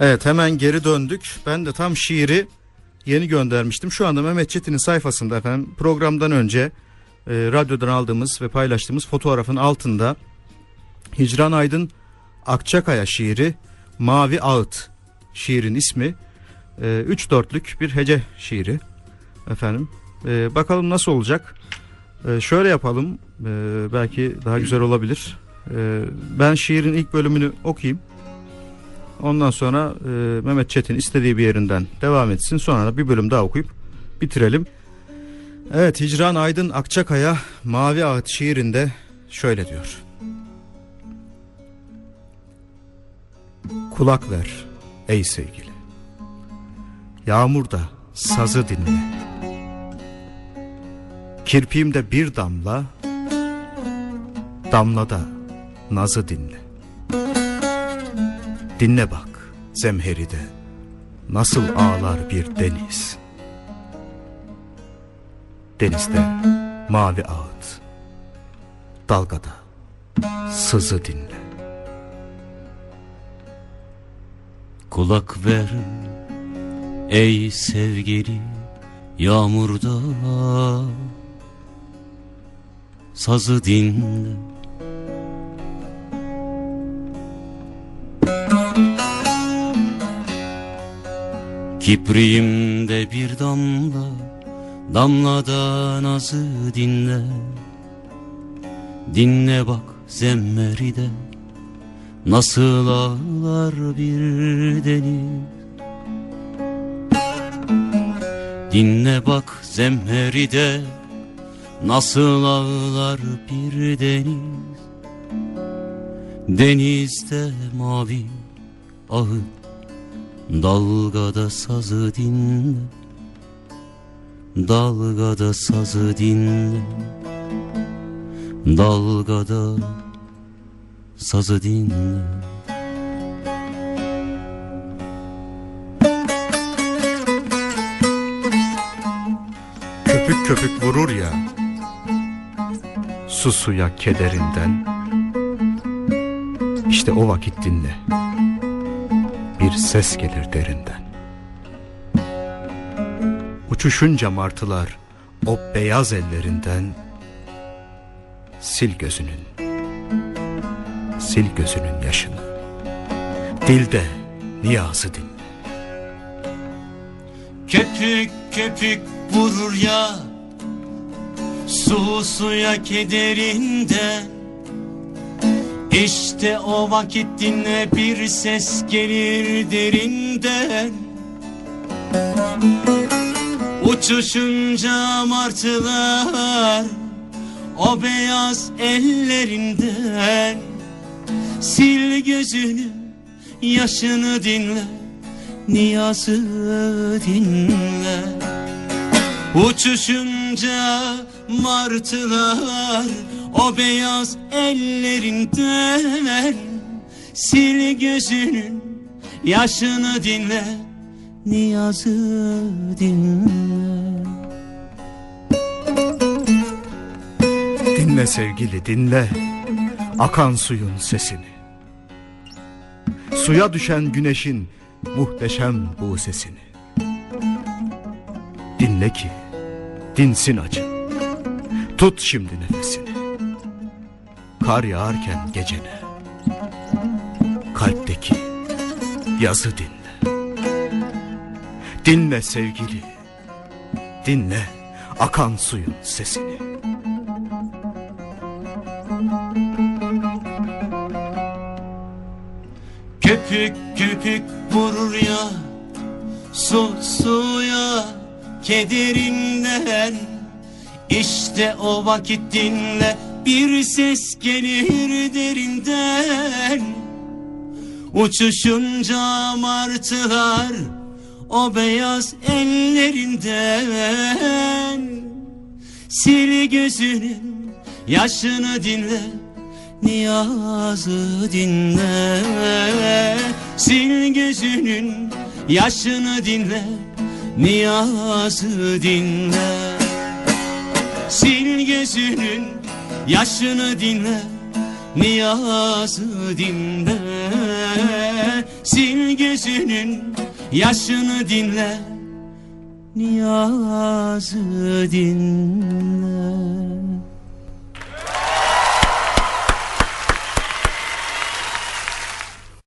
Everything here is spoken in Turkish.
Evet hemen geri döndük. Ben de tam şiiri yeni göndermiştim. Şu anda Mehmet Çetin'in sayfasında efendim programdan önce e, radyodan aldığımız ve paylaştığımız fotoğrafın altında Hicran Aydın Akçakaya şiiri Mavi Ağıt şiirin ismi. E, üç dörtlük bir hece şiiri efendim. E, bakalım nasıl olacak. E, şöyle yapalım e, belki daha güzel olabilir. E, ben şiirin ilk bölümünü okuyayım. Ondan sonra e, Mehmet Çetin istediği bir yerinden devam etsin. Sonra da bir bölüm daha okuyup bitirelim. Evet Hicran Aydın Akçakaya Mavi Ağıt şiirinde şöyle diyor. Kulak ver ey sevgili. Yağmurda sazı dinle. Kirpiğimde bir damla, damlada nazı dinle. Dinle bak zemheride nasıl ağlar bir deniz. Denizde mavi ağıt, dalgada sızı dinle. Kulak ver ey sevgili yağmurda Sazı dinle Kipriğimde bir damla Damlada nazı dinle. Dinle bak zemmeride Nasıl ağlar bir deniz. Dinle bak zemheride Nasıl ağlar bir deniz. Denizde mavi ağıt Dalgada sazı dinle. Dalgada sazı dinle. Dalgada sazı dinle. Köpük köpük vurur ya Su suya kederinden. İşte o vakit dinle Bir ses gelir derinden. Uçuşunca martılar O beyaz ellerinden Sil gözünün Sil gözünün yaşını. Dilde niyazı dinle. Köpük köpük vurur ya Su suya kederinden İşte o vakit dinle bir ses gelir derinden. Uçuşunca martılar O beyaz ellerinden. Sil gözünü yaşını dinle niyazı dinle. Uçuşunca martılar o beyaz ellerinden Sil gözünün yaşını dinle niyazı dinle. Dinle sevgili dinle. Akan suyun sesini. Suya düşen güneşin muhteşem bu sesini. Dinle ki dinsin acı. Tut şimdi nefesini Kar yağarken gecene. Kalpteki yazı dinle. Dinle sevgili Dinle akan suyun sesini. Köpük köpük vurur ya Su suya kederinden. İşte o vakit dinle Bir ses gelir derinden. Uçuşunca martılar O beyaz ellerinden. Sil gözünün yaşını dinle Niyazı dinle. Sil gözünün yaşını dinle Niyazı dinle. Sil gözünün yaşını dinle Niyazı dinle. Sil gözünün yaşını dinle Niyazı dinle